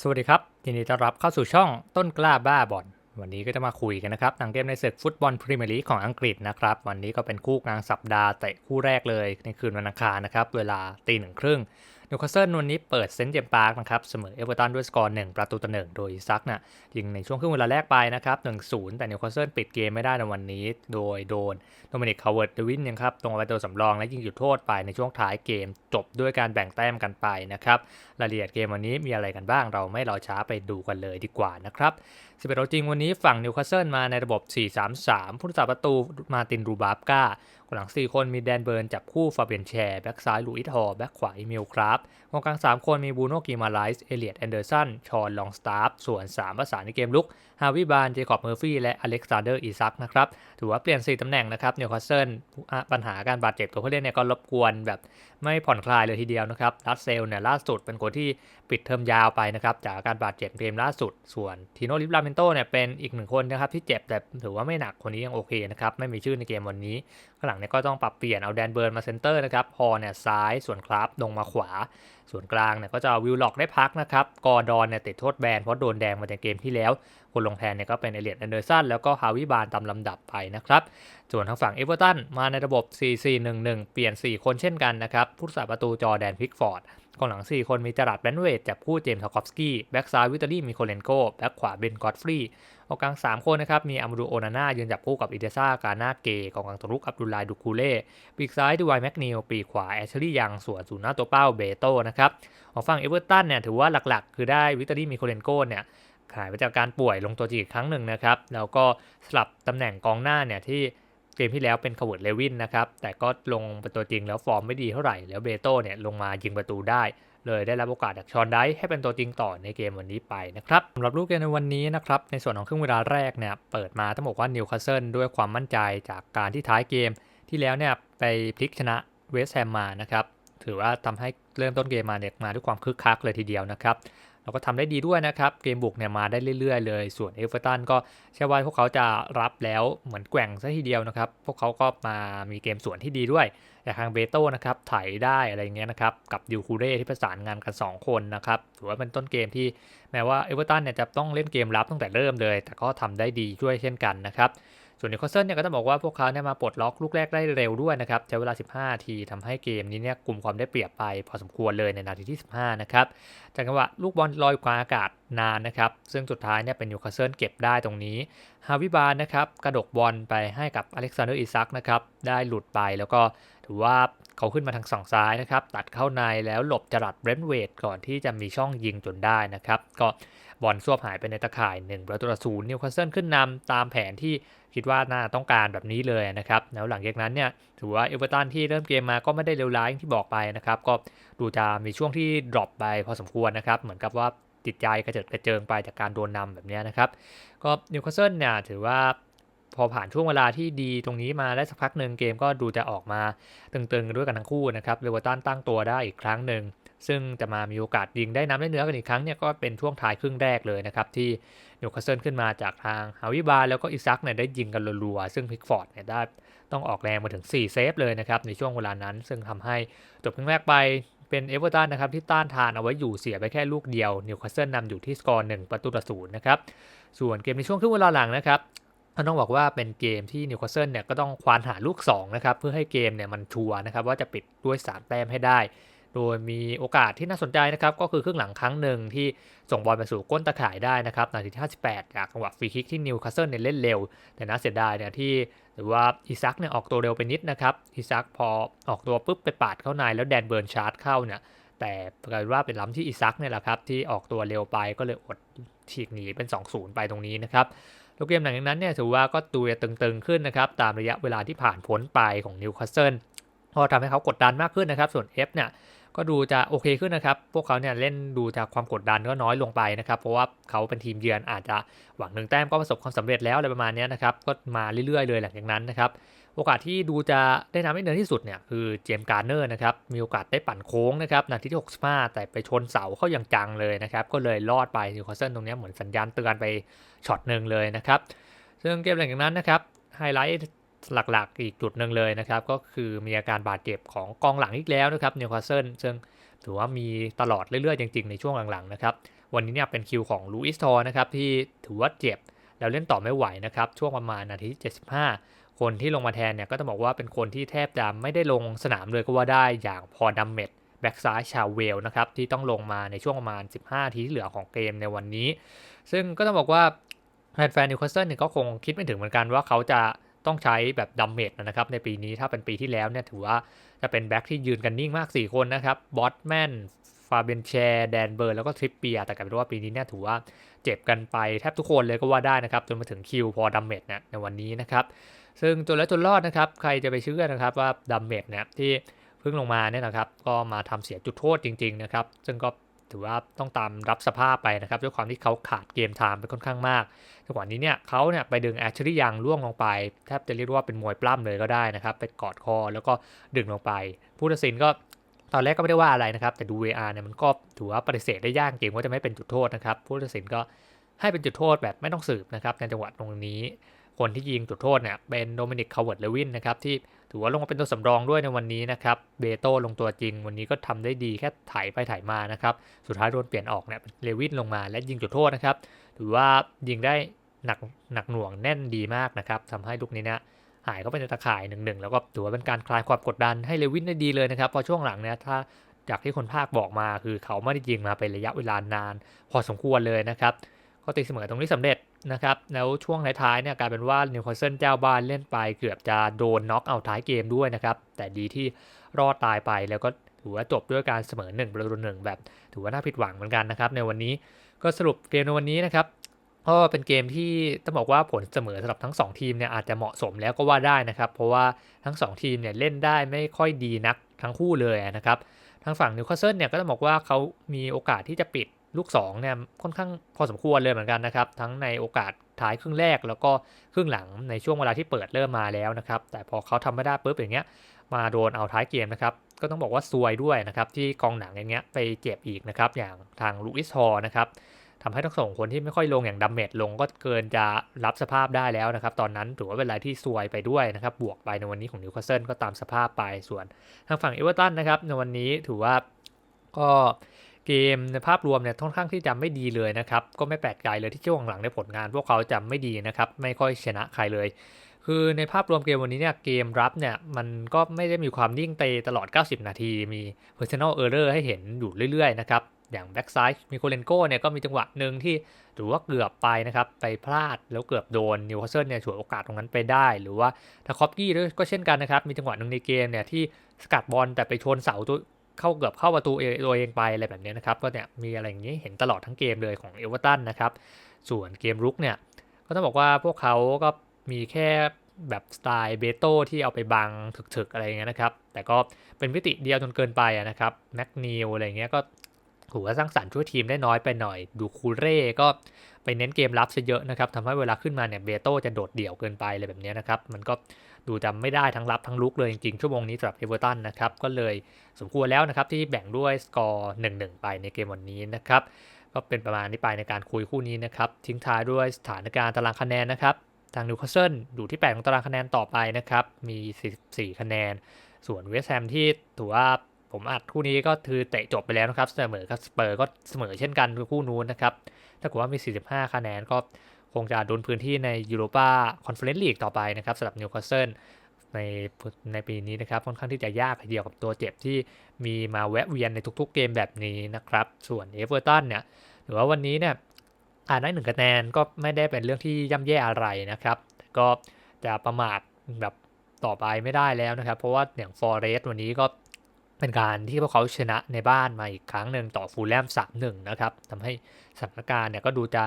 สวัสดีครับยินดีต้อนรับเข้าสู่ช่องต้นกล้าบ้าบอลวันนี้ก็จะมาคุยกันนะครับทางเกมในศึกฟุตบอลพรีเมียร์ลีกของอังกฤษนะครับ วันนี้ก็เป็นคู่กลางสัปดาห์เตะคู่แรกเลยในคืนวันอังคารนะครับ เวลาตีหนึ่งครึ่ง นิวคาสเซิลวันนี้เปิดเซนต์เจมส์พาร์คนะครับเสมอเอเวอร์ตันด้วยสกอร์1ประตูต่อหนึ่งโดยซักน่ะยิงในช่วงครึ่งเวลาแรกไปนะครับ1-0แต่นิวคาสเซิลปิดเกมไม่ได้ในวันนี้ โดยโดนโดมินิกคาร์เวิร์ดเดวินยังครับตรงไประตูสำรองและยิงจุดโทษไปในช่วงท้ายเกม จบด้วยการแบ่งแต้มกันไปนะครับรายละเอียดเกมวันนี้มีอะไรกันบ้างเราไม่รอช้าไปดูกันเลยดีกว่านะครับ 11ตัวจริงวันนี้ฝั่งนิวคาสเซิลมาในระบบ 4-3-3 ผู้รักษาประตูมาตินรูบาบกาหลัง 4 คนมีแดนเบิร์นจับคู่ฟาเบียนแชร์ แบ็กซ้ายลูอิสฮอร์แบ็กขวาอิมิลครับกองกลาง 3 คนมีบูโนกิมาไลส์เอเลียดแอนเดอร์สัน ชอนลองสตาร์ฟส่วน 3 ประสานในเกมลุก ฮาวิบาน เจคอบเมอร์ฟี่ และอเล็กซานเดอร์ อีซักนะครับ ถือว่าเปลี่ยน 4 ตำแหน่งนะครับนิวคาสเซิลปัญหาการบาดเจ็บตัวผู้เล่นเนี่ยก็รบกวนแบบไม่ผ่อนคลายเลยทีเดียวนะครับรัสเซลเนี่ยล่าสุดเป็นคนที่ปิดเทอมยาวไปนะครับจากการบาดเจ็บเกมล่าสุด ส่วนทีโนลิฟลาเมนโตเนี่ยเป็นอีกหนึ่งคนนะครับที่เจ็บแต่ถือว่าไม่หนักคนนี้ยังโอเคนะครับไม่มีชื่อในเกมวันนี้ข้างหลังเนี่ยก็ต้องปรับเปลี่ยนเอาแดนเบิร์นมาเซนเตอร์นะครับพอเนี่ยซ้ายส่วนคราฟลงมาขวา ส่วนกลางเนี่ยก็จะวิลล็อกได้พักนะครับกอร์ดอนเนี่ยติดโทษแบนเพราะโดนแดงมาจากเกมที่แล้ว คนลงแทนเนี่ยก็เป็นเอเลียดแอนเดอร์สันแล้วก็ฮาวิบานตามลำดับไปนะครับส่วนทางฝั่งเอเวอร์ตันมาในระบบ 4-4-1-1 เปลี่ยน 4 คนเช่นกันนะครับผู้รักษาประตูจอแดนพิกฟอร์ด กองหลัง 4 คนมีจรัดแบนเวดจับคู่เจมส์ทาคอฟสกี้แบ็กซ้ายวิตเตอรี่มีโคเลนโกแบ็กขวาเบนกอตฟรีกองกลาง 3 คนนะครับมีอัมรูโอนาน่ายืนจับคู่กับอิเดซ่ากาหน้าเกกองกลางตัวรุกอับดุลไลดูคูเล่ปีกซ้ายดูไวแมกนิลปีกขวาแอชลี่ยังส่วนศูนย์หน้าตัวเป้าเบโตนะครับของฝั่งเอเวอร์ตันเนี่ยถือว่าหลักๆ คือได้วิตเตอรี่มีโคเลนโกเนี่ยหายไปจากการป่วยลงตัวจีอีกครั้งหนึ่งนะครับแล้วก็สลับตำแหน่งกองหน้าเนี่ยที่ เกมที่แล้วเป็นคาร์เวิร์ดเลวินนะครับ แต่ก็ลงเป็นตัวจริงแล้วฟอร์มไม่ดีเท่าไหร่ แล้วเบโต้เนี่ยลงมายิงประตูได้ เลยได้รับโอกาสจากชอนไดให้เป็นตัวจริงต่อในเกมวันนี้ไปนะครับสำหรับลูกเกมในวันนี้นะครับ ในส่วนของครึ่งเวลาแรกเนี่ยเปิดมาต้องบอกว่านิวคาสเซิลด้วยความมั่นใจจากการที่ท้ายเกมที่แล้วเนี่ยไปพลิกชนะเวสต์แฮมมานะครับถือว่าทำให้เริ่มต้นเกมมาเนี่ยมาด้วยความคึกคักเลยทีเดียวนะครับ เราก็ทำได้ดีด้วยนะครับ เกมบุกเนี่ยมาได้เรื่อย ๆ เลย ส่วนเอเวอร์ตันก็เชื่อว่าพวกเขาจะรับแล้วเหมือนแกว่งซะทีเดียวนะครับ พวกเขาก็มามีเกมส่วนที่ดีด้วยแต่ทางเบโต้นะครับไถได้อะไรเงี้ยนะครับกับดิวคูเร่ที่ประสานงานกัน 2 คนนะครับถือว่าเป็นต้นเกมที่แม้ว่าเอเวอร์ตันเนี่ยจะต้องเล่นเกมรับตั้งแต่เริ่มเลย แต่ก็ทำได้ดีด้วยเช่นกันนะครับ ส่วนนิวคเซิลเนี่ยก็ต้องบอกว่าพวกเขาเนี่ยมาปลดล็อกลูกแรกได้เร็วด้วยนะครับใช้เวลา 15 ทีทำให้เกมนี้เนี่ยกลุ่มความได้เปรียบไปพอสมควรเลยในนาทีที่ 15 นะครับจากจังหวะลูกบอลลอยกลางอากาศนานนะครับ ซึ่งสุดท้ายเนี่ยเป็นนิวคาสเซิลเก็บได้ตรงนี้ ฮาวิบาลนะครับกระดกบอลไปให้กับอเล็กซานเดอร์อิซักนะครับได้หลุดไปแล้วก็ถือว่าเขาขึ้นมาทางสองซ้ายนะครับตัดเข้าในแล้วหลบจรัดเบรนเวดก่อนที่จะมีช่องยิงจนได้นะครับก็ บอลสวบหายไปในตะข่าย1ประตูต่อศูนย์นิวคาสเซิลขึ้นนำตามแผนที่คิดว่าน่าต้องการแบบนี้เลยนะครับ แล้วหลังจากนั้นเนี่ยถือว่าเอเวอร์ตันที่เริ่มเกมมาก็ไม่ได้เลวร้ายอย่างที่บอกไปนะครับ ก็ดูจะมีช่วงที่ดรอปไปพอสมควรนะครับ เหมือนกับว่าจิตใจกระเจิดกระเจิงไปจากการโดนนำแบบนี้นะครับ ก็นิวคาสเซิลเนี่ยถือว่า พอผ่านช่วงเวลาที่ดีตรงนี้มาได้สักพักหนึ่งเกมก็ดูจะออกมาตึงๆด้วยกันทั้งคู่นะครับเอเวอร์ตันตั้งตัวได้อีกครั้งหนึ่งซึ่งจะมามีโอกาสยิงได้น้ำได้เนื้อกันอีกครั้งเนี่ยก็เป็นช่วงท้ายครึ่งแรกเลยนะครับที่นิวคาสเซิลขึ้นมาจากทางฮาวิบาแล้วก็อิซักเนี่ยได้ยิงกันรัวๆซึ่งพิกฟอร์ดเนี่ยได้ต้องออกแรงมาถึง 4 เซฟเลยนะครับในช่วงเวลานั้น ซึ่งทำให้จบครึ่งแรกไปเป็นเอเวอร์ตันนะครับที่ต้านทานเอาไว้อยู่เสียไปแค่ลูกเดียวนิวคาสเซิลนำอยู่ที่สกอร์1ประตูต่อศูนย์นะครับส่วนเกมในช่วงครึ่งเวลาหลังนะครับ ต้องบอกว่าเป็นเกมที่นิวคาสเซิลเนี่ยก็ต้องควานหาลูก2นะครับเพื่อให้เกมเนี่ยมันชัวร์นะครับว่าจะปิดด้วย3แต้มให้ได้ โดยมีโอกาสที่น่าสนใจนะครับก็คือครึ่งหลังครั้งหนึ่งที่ส่งบอลไปสู่ก้นตะข่ายได้นะครับนาทีที่58จากจังหวะฟรีคิกที่นิวคาสเซิลเนี่ยเล่นเร็ว แต่น่าเสียดายเนี่ยที่หรือว่าอิซักเนี่ยออกตัวเร็วไปนิดนะครับอิซักพอออกตัวปุ๊บไปปาดเข้าในแล้วแดนเบิร์นชาร์จเข้าเนี่ย แต่กลายว่าเป็นล้ำที่อิซักเนี่ยแหละครับที่ออกตัวเร็วไปก็เลยอดฉีกหนีเป็น 2-0 ไปตรงนี้นะครับแล้วเกมหลังจากนั้นเนี่ยถือว่าก็ดูจะตึงๆขึ้นนะครับตามระยะเวลาที่ผ่านพ้นไปของนิวคาสเซิลพอทำให้เขากดดันมากขึ้นนะครับ ส่วน F เนี่ยก็ดูจะโอเคขึ้นนะครับ พวกเขาเนี่ยเล่นดูจากความกดดันก็น้อยลงไปนะครับ เพราะว่าเขาเป็นทีมเยือนอาจจะหวังหนึ่งแต้มก็ประสบความสำเร็จแล้วอะไรประมาณนี้นะครับ ก็มาเรื่อยๆเลยหลังจากนั้นนะครับ โอกาสที่ดูจะได้นำได้เนินที่สุดเนี่ยคือเจมส์การ์เนอร์นะครับมีโอกาสได้ปั่นโค้งนะครับนาทีที่ 65 แต่ไปชนเสาเข้าอย่างจังเลยนะครับก็เลยรอดไปนิวคาสเซิลตรงนี้เหมือนสัญญาณเตือนไปช็อตหนึ่งเลยนะครับซึ่งเกมหลังจากนั้นนะครับไฮไลท์หลักๆ อีกจุดหนึ่งเลยนะครับ ก็คือมีอาการบาดเจ็บของกองหลังอีกแล้วนะครับนิวคาสเซิลซึ่งถือว่ามีตลอดเรื่อยๆ จริงๆ ในช่วงหลังๆนะครับวันนี้เนี่ยเป็นคิวของลูอิสทอร์นะครับที่ถือว่าเจ็บแล้วเล่นต่อไม่ไหวนะครับช่วงประมาณนาที75 คนที่ลงมาแทนเนี่ยก็ต้องบอกว่าเป็นคนที่แทบจะไม่ได้ลงสนามเลยก็ว่าได้อย่างพอดัมเมดแบ็กซ้ายชาวเวลนะครับที่ต้องลงมาในช่วงประมาณ 15 ทีที่เหลือของเกมในวันนี้ ซึ่งก็ต้องบอกว่าแฟนนิวคาสเซิลเนี่ยก็คงคิดไม่ถึงเหมือนกันว่าเขาจะต้องใช้แบบดัมเมดนะครับในปีนี้ถ้าเป็นปีที่แล้วเนี่ยถือว่าจะเป็นแบ็กที่ยืนกันนิ่งมาก 4 คนนะครับบอสแมนฟาเบนแชร์แดนเบอร์แล้วก็ทริปเปียแต่กลายเป็นว่าปีนี้เนี่ยถือว่าเจ็บกันไปแทบทุกคนเลยก็ว่าได้นะครับจนมาถึงคิวพอดัมเมดเนี่ยในวันนี้นะครับ ซึ่งจนแล้วจนรอดนะครับ ใครจะไปเชื่อนะครับว่าดัมเมดเนี่ยที่เพิ่งลงมาเนี่ยนะครับ ก็มาทำเสียจุดโทษจริง ๆ นะครับ ซึ่งก็ถือว่าต้องตามรับสภาพไปนะครับ ด้วยความที่เขาขาดเกมไทม์ไปค่อนข้างมากจังหวะนี้เนี่ยเขาเนี่ยไปดึงแอชลียังล่วงลงไป แทบจะเรียกว่าเป็นมวยปล้ำเลยก็ได้นะครับ ไปกอดคอแล้วก็ดึงลงไป ผู้ตัดสินก็ตอนแรกก็ไม่ได้ว่าอะไรนะครับ แต่ดู VR เนี่ยมันก็ถือว่าปฏิเสธได้ยากจริงว่าจะไม่เป็นจุดโทษนะครับ ผู้ตัดสินก็ให้เป็นจุดโทษแบบไม่ต้องสืบนะครับในจังหวะตรงนี้ คนที่ยิงจุดโทษเนี่ยเป็นโดมินิกคาร์เวิร์ดเลวินนะครับที่ถือว่าลงมาเป็นตัวสำรองด้วยในวันนี้นะครับเบโต้ลงตัวจริง วันนี้ก็ทำได้ดีแค่ถ่ายไปถ่ายมานะครับสุดท้ายโดนเปลี่ยนออกเนี่ยเลวินลงมาและยิงจุดโทษนะครับถือว่ายิงได้หนักหนักหน่วงแน่นดีมากนะครับทำให้ลูกนี้เนี่ยหายเข้าไปในตะข่ายหนึ่งๆแล้วก็ถือว่าเป็นการคลายความกดดันให้เลวินได้ดีเลยนะครับพอช่วงหลังเนี่ยถ้าจากที่คนภาคบอกมาคือเขาไม่ได้ยิงมาเป็นระยะเวลานาน พอสมควรเลยนะครับ ก็ตีเสมอตรงนี้สำเร็จ นะครับ แล้วช่วงท้ายๆเนี่ยกลายเป็นว่านิวคาสเซิลเจ้าบ้านเล่นไปเกือบจะโดนน็อกเอาท้ายเกมด้วยนะครับ แต่ดีที่รอดตายไปแล้วก็ถือว่าจบด้วยการเสมอ1ประตูหนึ่งแบบถือว่าน่าผิดหวังเหมือนกันนะครับในวันนี้ก็สรุปเกมในวันนี้นะครับก็เป็นเกมที่ต้องบอกว่าผลเสมอสำหรับทั้ง 2 ทีมเนี่ยอาจจะเหมาะสมแล้วก็ว่าได้นะครับ เพราะว่าทั้ง 2 ทีมเนี่ยเล่นได้ไม่ค่อยดีนักทั้งคู่เลยนะครับทางฝั่งนิวคาสเซิลเนี่ยก็ต้องบอกว่าเขามีโอกาสที่จะปิด ลูก2เนี่ยค่อนข้างพอสมควรเลยเหมือนกันนะครับ ทั้งในโอกาสท้ายครึ่งแรกแล้วก็ครึ่งหลังในช่วงเวลาที่เปิดเริ่มมาแล้วนะครับ แต่พอเขาทำไม่ได้ปุ๊บอย่างเงี้ย มาโดนเอาท้ายเกมนะครับก็ต้องบอกว่าซวยด้วยนะครับ ที่กองหนังอย่างเงี้ยไปเจ็บอีกนะครับ อย่างทางลูอิสฮอร์นะครับทำให้ทั้งสองคนที่ไม่ค่อยลงอย่างดัมเมดลงก็เกินจะรับสภาพได้แล้วนะครับ ตอนนั้นถือว่าเป็นอะไรที่ซวยไปด้วยนะครับ บวกไปในวันนี้ของนิวคาสเซิลก็ตามสภาพไปส่วนทางฝั่งเอเวอร์ตันนะครับในวันนี้ถือว่าก็ เกมในภาพรวมเนี่ยค่อนข้างที่จะไม่ดีเลยนะครับ ก็ไม่แปลกใจเลยที่ช่วงหลังในผลงาน พวกเขาจะไม่ดีนะครับ ไม่ค่อยชนะใครเลย คือในภาพรวมเกมวันนี้เนี่ยเกมรับเนี่ยมันก็ไม่ได้มีความนิ่งเตตลอด 90 นาที มี personal error ให้เห็นอยู่เรื่อยๆนะครับ อย่างแบ็กซ้ายมิโคเลนโกเนี่ยก็มีจังหวะหนึ่งที่ถือว่าเกือบไปนะครับ ไปพลาดแล้วเกือบโดนนิวคาสเซิลเนี่ยฉวยโอกาสตรงนั้นไปได้ หรือว่าทาคอปกี้ก็เช่นกันนะครับ มีจังหวะหนึ่งในเกมเนี่ยที่สกัดบอลแต่ไปชนเสาตัว เข้าเกือบเข้าประตูตัวเองไปอะไรแบบนี้นะครับก็เนี่ยมีอะไรอย่างนี้เห็นตลอดทั้งเกมเลยของเอเวอร์ตันนะครับส่วนเกมรุกเนี่ยก็ต้องบอกว่าพวกเขาก็มีแค่แบบสไตล์เบโต้ที่เอาไปบังถึกๆอะไรเงี้ยนะครับ แต่ก็เป็นวิติเดียวจนเกินไปนะครับแม็กนิวอะไรเงี้ยก็ ถือว่าสร้างสรรค์ช่วยทีมได้น้อยไปหน่อย ดูคูเร่ก็ไปเน้นเกมรับซะเยอะนะครับทำให้เวลาขึ้นมาเนี่ยเบโต้จะโดดเดี่ยวเกินไปอะไรแบบนี้นะครับ มันก็ดูจำไม่ได้ทั้งรับทั้งลุกเลยจริงๆ ชั่วโมงนี้สำหรับเอเวอร์ตันนะครับ ก็เลยสมควรแล้วนะครับ ที่แบ่งด้วยสกอร์1-1ไปในเกมวันนี้นะครับ ก็เป็นประมาณนี้ไปในการคุยคู่นี้นะครับ ทิ้งท้ายด้วยสถานการณ์ตารางคะแนนนะครับ ทางนิวคาสเซิลอยู่ที่ 8 ของตารางคะแนนต่อไปนะครับ มี 44 คะแนน ส่วนเวสต์แฮมที่ถือว่า ผมอัดคู่นี้ก็คือเตะจบไปแล้วนะครับเสมอกับสเปอร์ก็เสมอเช่นกันคู่นู้นนะครับถ้าเกิดว่ามี 45 คะแนนก็คงจะโดนพื้นที่ในยูโรปาคอนเฟอเรนซ์ลีกต่อไปนะครับสำหรับนิวคาสเซิลในในปีนี้นะครับค่อนข้างที่จะยากทีเดียวกับตัวเจ็บที่มีมาแวะเวียนในทุกๆเกมแบบนี้นะครับ ส่วนเอเวอร์ตันเนี่ยหรือว่าวันนี้เนี่ยอาจได้หนึ่งคะแนนก็ไม่ได้เป็นเรื่องที่ย่ำแย่อะไรนะครับ ก็จะประมาทแบบต่อไปไม่ได้แล้วนะครับ เพราะว่าอย่างฟอร์เรสต์วันนี้ก็ เป็นการที่พวกเขาชนะในบ้านมาอีกครั้งหนึ่งต่อฟูลแลมสามหนึ่งนะครับทำให้สถานการณ์เนี่ยก็ดูจะ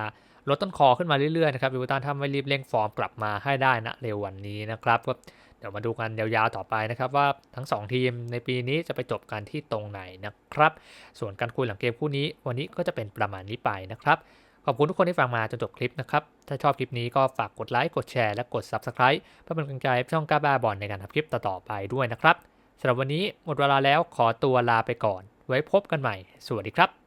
ลดต้นคอขึ้นมาเรื่อยๆนะครับวิวตันถ้าไม่รีบเร่งฟอร์มกลับมาให้ได้นะเร็ววันนี้นะครับก็เดี๋ยวมาดูกันยาวๆต่อไปนะครับ ว่าทั้ง 2 ทีมในปีนี้จะไปจบกันที่ตรงไหนนะครับ ส่วนการคุยหลังเกมคู่นี้ วันนี้ก็จะเป็นประมาณนี้ไปนะครับขอบคุณทุกคนที่ฟังมาจนจบคลิปนะครับ ถ้าชอบคลิปนี้ก็ฝากกดไลค์กดแชร์และกด Subscribe เพื่อเป็นกำลังใจให้ช่องกาบาบอลในการทำคลิปต่อๆไปด้วยนะครับ สำหรับวันนี้หมดเวลาแล้วขอตัวลาไปก่อน ไว้พบกันใหม่ สวัสดีครับ